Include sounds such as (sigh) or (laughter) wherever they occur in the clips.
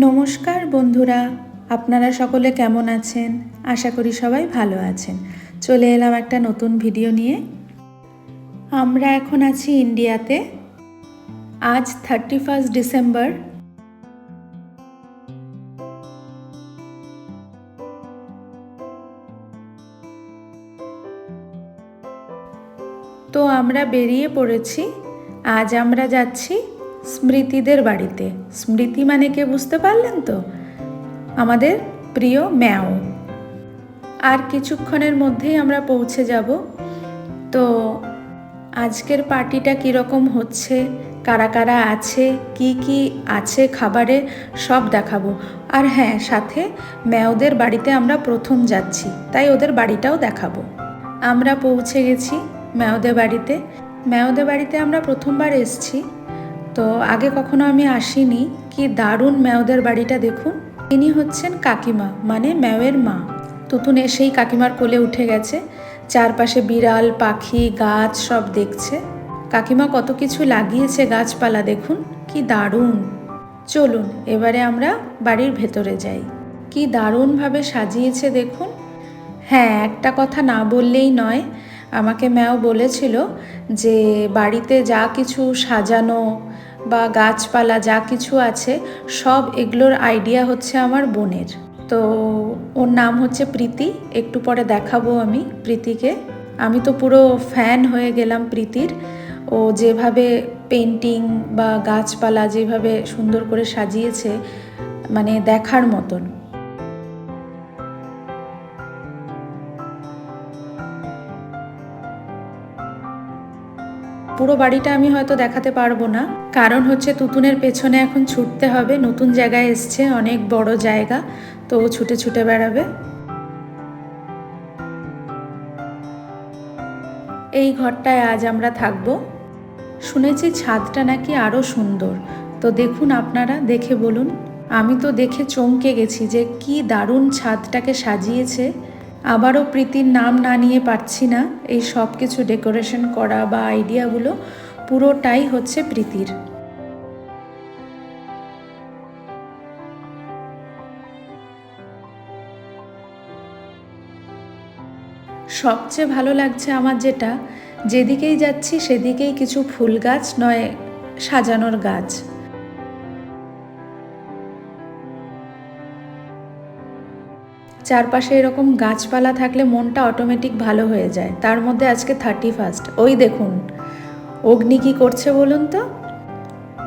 নমস্কার বন্ধুরা, আপনারা সকলে কেমন আছেন? আশা করি সবাই ভালো আছেন। চলে এলাম একটা নতুন ভিডিও নিয়ে। আমরা এখন আছি ইন্ডিয়াতে। আজ থার্টি ফার্স্ট ডিসেম্বর। তো আমরা বেরিয়ে পড়েছি। আজ আমরা যাচ্ছি স্মৃতিদের বাড়িতে। স্মৃতি মানে কে বুঝতে পারলেন তো? আমাদের প্রিয় ম্যাও। আর কিছুক্ষণের মধ্যেই আমরা পৌঁছে যাব। তো আজকের পার্টিটা কীরকম হচ্ছে? কারা কারা আছে? কি কি আছে খাবারে? সব দেখাবো। আর হ্যাঁ সাথে ম্যাওদের বাড়িতে আমরা প্রথম যাচ্ছি, তাই ওদের বাড়িটাও দেখাবো। আমরা পৌঁছে গেছি ম্যাওদের বাড়িতে। ম্যাওদের বাড়িতে আমরা প্রথমবার এসছি। তো আগে কখনো আমি আসিনি। কি দারুণ ম্যাওদের বাড়িটা দেখুন। তিনি হচ্ছেন কাকিমা মানে ম্যাওয়ের মা। তুতুন এসেই কাকিমার কোলে উঠে গেছে। চারপাশে বিড়াল, পাখি, গাছ সব দেখছে। কাকিমা কত কিছু লাগিয়েছে গাছপালা দেখুন, কি দারুণ। চলুন, এবারে আমরা বাড়ির ভেতরে যাই। কি দারুণভাবে সাজিয়েছে দেখুন। হ্যাঁ একটা কথা না বললেই নয়। আমাকে ম্যাও বলেছিল যে বাড়িতে যা কিছু সাজানো বা গাছপালা যা কিছু আছে, সব এগুলোর আইডিয়া হচ্ছে আমার বোনের। তো ওর নাম হচ্ছে প্রীতি, একটু পরে দেখাবো আমি প্রীতিকে। আমি তো পুরো ফ্যান হয়ে গেলাম প্রীতির। ও যেভাবে পেন্টিং বা গাছপালা যেভাবে সুন্দর করে সাজিয়েছে মানে দেখার মতন। পুরো বাড়িটা আমি হয়তো দেখাতে পারব না। কারণ হচ্ছে তুতুনের পেছনে এখন ছুটতে হবে। নতুন জায়গায় এসছে, অনেক বড় জায়গা। তো ও ছুটে ছুটে বেড়াবে। এই ঘরটায় আজ আমরা থাকব। শুনেছি ছাদটা নাকি আরও সুন্দর। তো দেখুন আপনারা, দেখে বলুন। আমি তো দেখে চমকে গেছি যে কি দারুণ ছাদটাকে সাজিয়েছে। আবারও প্রীতির নাম না নিয়ে পারছি না। এই সব কিছু ডেকোরেশন করা বা আইডিয়াগুলো পুরোটাই হচ্ছে প্রীতির। সবচেয়ে ভালো লাগছে আমার যেটা, যেদিকেই যাচ্ছি সেদিকেই কিছু ফুল গাছ নয়, সাজানোর গাছ। চারপাশে এরকম গাছপালা থাকলে মনটা অটোমেটিক ভালো হয়ে যায়। তার মধ্যে আজকে থার্টি ফার্স্ট ওই দেখুন, অগ্নি কি করছে বলুন তো?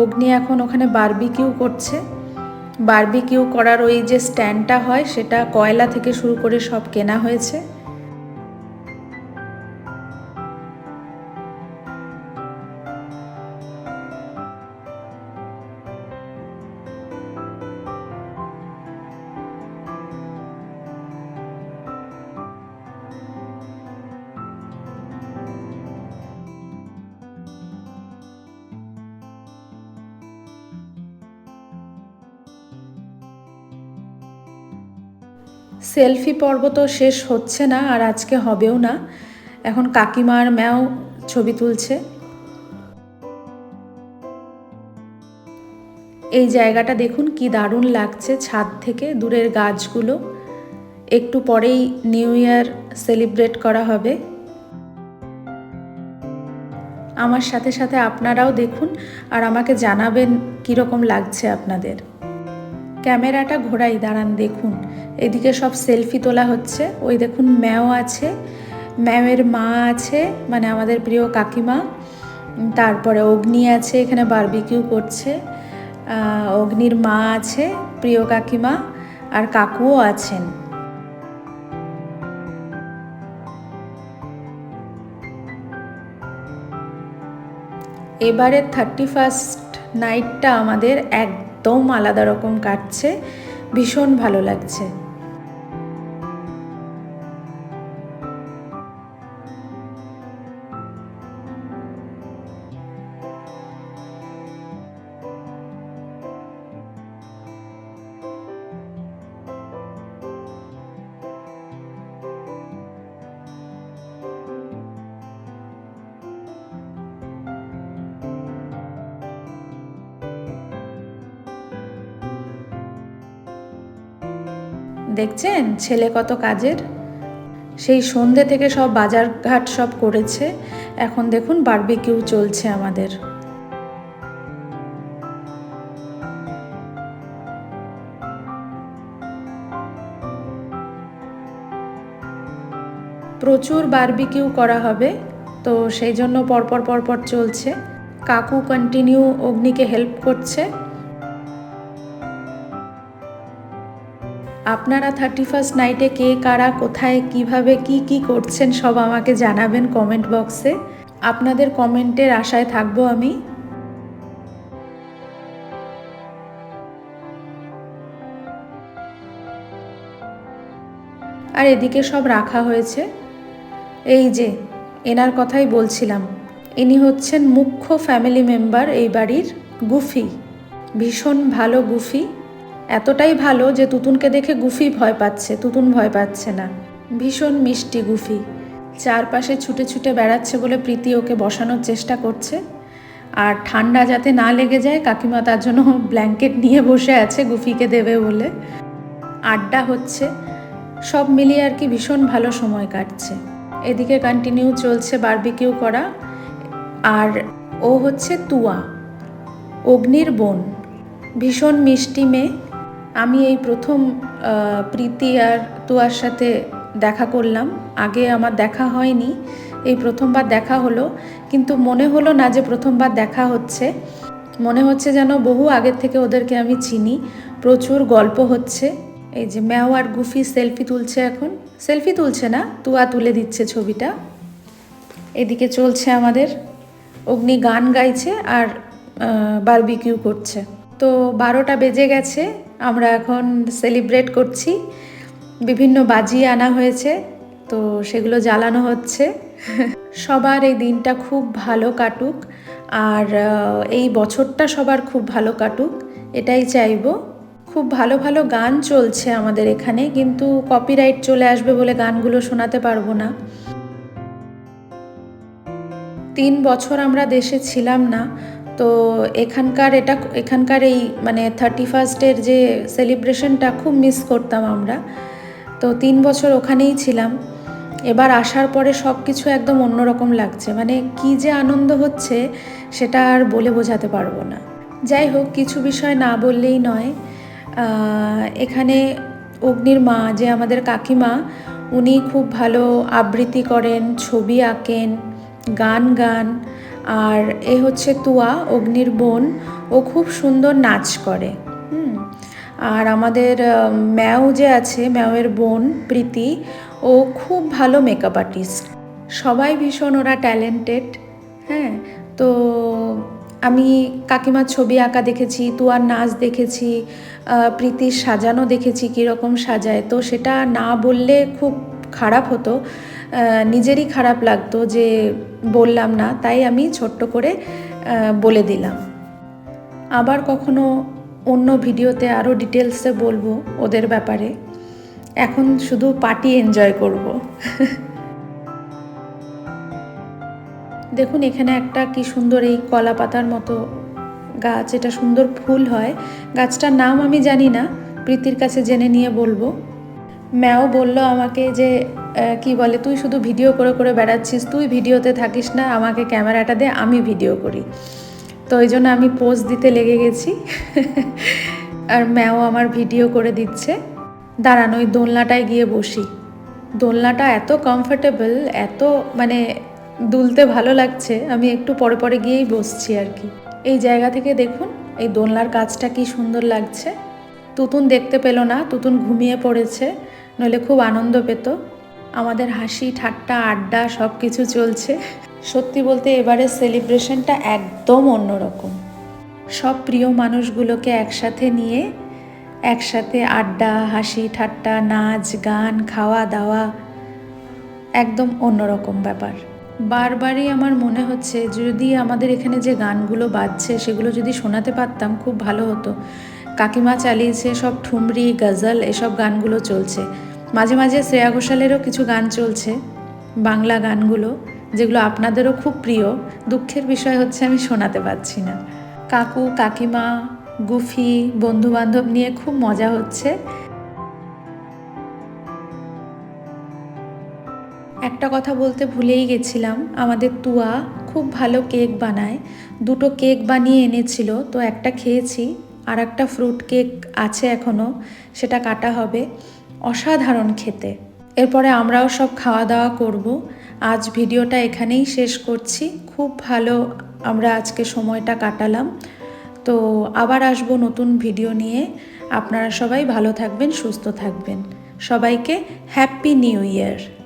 অগ্নি এখন ওখানে বারবিকিউ করছে। বারবিকিউ করার ওই যে স্ট্যান্ডটা হয়, সেটা কয়লা থেকে শুরু করে সব কেনা হয়েছে। সেলফি পর্ব তো শেষ হচ্ছে না আর আজকে হবেও না। এখন কাকিমার ম্যাও ছবি তুলছে। এই জায়গাটা দেখুন কি দারুণ লাগছে ছাদ থেকে দূরের গাছগুলো। একটু পরেই নিউ ইয়ার সেলিব্রেট করা হবে। আমার সাথে সাথে আপনারাও দেখুন আর আমাকে জানাবেন কীরকম লাগছে আপনাদের। ক্যামেরাটা ঘোরাই, দাঁড়ান দেখুন। এদিকে সব সেলফি তোলা হচ্ছে। ওই দেখুন ম্যাও আছে, ম্যামের মা আছে মানে আমাদের প্রিয় কাকিমা। তারপরে অগ্নি আছে, এখানে বারবিকিউ করছে। অগ্নির মা আছে, প্রিয় কাকিমা, আর কাকুও আছেন। এবারের থার্টি ফার্স্ট নাইটটা আমাদের একদম আলাদা রকম কাটছে ভীষণ ভালো লাগছে। দেখছেন ছেলে কত কাজের? সেই সন্ধে থেকে সব বাজার ঘাট সব করেছে। এখন দেখুন বারবিকিউ চলছে আমাদের। প্রচুর বারবিকিউ করা হবে, তো সেই জন্য পরপর পরপর চলছে। কাকু কন্টিনিউ অগ্নিকে হেল্প করছে। আপনারা থার্টি ফার্স্ট নাইটে কে কারা, কোথায়, কীভাবে, কি কি করছেন সব আমাকে জানাবেন কমেন্ট বক্সে আপনাদের কমেন্টের আশায় থাকব আমি। আর এদিকে সব রাখা হয়েছে। এই যে, এনার কথাই বলছিলাম। ইনি হচ্ছেন মুখ্য ফ্যামিলি মেম্বার এই বাড়ির গুফি। ভীষণ ভালো গুফি। এতটাই ভালো যে তুতুনকে দেখে গুফি ভয় পাচ্ছে, তুতুন ভয় পাচ্ছে না। ভীষণ মিষ্টি গুফি। চারপাশে ছুটে ছুটে বেড়াচ্ছে বলে প্রীতি ওকে বসানোর চেষ্টা করছে। আর ঠান্ডা যাতে না লেগে যায়, কাকিমা তার জন্য ব্ল্যাঙ্কেট নিয়ে বসে আছে গুফিকে দেবে বলে। আড্ডা হচ্ছে, সব মিলিয়ে আর কি ভীষণ ভালো সময় কাটছে। এদিকে কন্টিনিউ চলছে বারবিকিউ করা। আর ও হচ্ছে তুয়া, অগ্নির বোন। ভীষণ মিষ্টি মেয়ে। আমি এই প্রথম প্রীতি আর তুয়ার সাথে দেখা করলাম। আগে আমার দেখা হয়নি, এই প্রথমবার দেখা হলো। কিন্তু মনে হলো না যে প্রথমবার দেখা হচ্ছে। মনে হচ্ছে যেন বহু আগের থেকে ওদেরকে আমি চিনি। প্রচুর গল্প হচ্ছে। এই যে ম্যাও আর গুফি সেলফি তুলছে এখন। সেলফি তুলছে না, তুয়া তুলে দিচ্ছে ছবিটা। এদিকে চলছে আমাদের। অগ্নি গান গাইছে আর বারবিকিউ করছে। তো বারোটা বেজে গেছে। আমরা এখন সেলিব্রেট করছি। বিভিন্ন বাজি আনা হয়েছে, তো সেগুলো জ্বালানো হচ্ছে। সবার এই দিনটা খুব ভালো কাটুক, আর এই বছরটা সবার খুব ভালো কাটুক, এটাই চাইব। খুব ভালো ভালো গান চলছে আমাদের এখানে, কিন্তু কপিরাইট চলে আসবে বলে গানগুলো শোনাতে পারব না। তিন বছর আমরা দেশে ছিলাম না তো এখানকার এটা এখানকার এই মানে থার্টি ফার্স্টের যে সেলিব্রেশনটা খুব মিস করতাম আমরা। তো তিন বছর ওখানেই ছিলাম। এবার আসার পরে সব কিছু একদম অন্যরকম লাগছে। মানে কি যে আনন্দ হচ্ছে সেটা আর বলে বোঝাতে পারব না। যাই হোক, কিছু বিষয় না বললেই নয়। এখানে অগ্নির মা, যে আমাদের কাকিমা, উনি খুব ভালো আবৃত্তি করেন, ছবি আঁকেন, গান গান। আর এ হচ্ছে তুয়া, অগ্নির বোন। ও খুব সুন্দর নাচ করে, হুম। আর আমাদের ম্যাও যে আছে, ম্যাওয়ের বোন প্রীতি, ও খুব ভালো মেকআপ আর্টিস্ট সবাই ভীষণ ওরা ট্যালেন্টেড হ্যাঁ। তো আমি কাকিমার ছবি আঁকা দেখেছি, তুয়ার নাচ দেখেছি প্রীতির সাজানো দেখেছি, কীরকম সাজায়। তো সেটা না বললে খুব খারাপ হতো। নিজেরই খারাপ লাগতো যে বললাম না, তাই আমি ছোট্ট করে বলে দিলাম। আবার কখনো অন্য ভিডিওতে আরও ডিটেলসে বলব ওদের ব্যাপারে। এখন শুধু পার্টি এনজয় করব। (laughs) দেখুন, এখানে একটা কি সুন্দর এই কলা পাতার মতো গাছ, এটা সুন্দর ফুল হয়। গাছটার নাম আমি জানি না, প্রীতির কাছে জেনে নিয়ে বলব। ম্যাও বলল আমাকে যে কি বলে, তুই শুধু ভিডিও করে করে বেড়াচ্ছিস, তুই ভিডিওতে থাকিস না, আমাকে ক্যামেরাটা দে, আমি ভিডিও করি। তো ওই জন্য আমি পোজ দিতে লেগে গেছি। (laughs) আর ম্যাও আমার ভিডিও করে দিচ্ছে। দাঁড়ান, ওই দোলনাটায় গিয়ে বসি। দোলনাটা এত কমফোর্টেবল এত মানে দুলতে ভালো লাগছে, আমি একটু পরে পরে গিয়েই বসছি আর কি। এই জায়গা থেকে দেখুন, এই দোলনার কাজটা কি সুন্দর লাগছে। তুতুন দেখতে পেল না, তুতুন ঘুমিয়ে পড়েছে। নইলে খুব আনন্দ পেত। আমাদের হাসি, ঠাট্টা, আড্ডা সব কিছু চলছে। সত্যি বলতে এবারের সেলিব্রেশনটা একদম অন্যরকম। সব প্রিয় মানুষগুলোকে একসাথে নিয়ে, একসাথে আড্ডা, হাসি, ঠাট্টা, নাচ, গান, খাওয়া দাওয়া, একদম অন্যরকম ব্যাপার। বারবারই আমার মনে হচ্ছে যদি আমাদের এখানে যে গানগুলো বাজছে, সেগুলো যদি শোনাতে পারতাম খুব ভালো হতো। কাকিমা চালিয়েছে সব ঠুমরি, গজল, এসব গানগুলো চলছে। মাঝে মাঝে শ্রেয়া ঘোষালেরও কিছু গান চলছে, বাংলা গানগুলো, যেগুলো আপনাদেরও খুব প্রিয়। দুঃখের বিষয় হচ্ছে আমি শোনাতে পারছি না। কাকু, কাকিমা, গুফি, বন্ধুবান্ধব নিয়ে খুব মজা হচ্ছে। একটা কথা বলতে ভুলেই গেছিলাম, আমাদের তুয়া খুব ভালো কেক বানায়। দুটো কেক বানিয়ে এনেছিল, তো একটা খেয়েছি আর একটা ফ্রুট কেক আছে এখনও সেটা কাটা হবে। অসাধারণ খেতে। এরপরে আমরাও সব খাওয়া দাওয়া করব। আজ ভিডিওটা এখানেই শেষ করছি। খুব ভালো আমরা আজকে সময়টা কাটালাম। তো আবার আসব নতুন ভিডিও নিয়ে। আপনারা সবাই ভালো থাকবেন, সুস্থ থাকবেন। সবাইকে হ্যাপি নিউ ইয়ার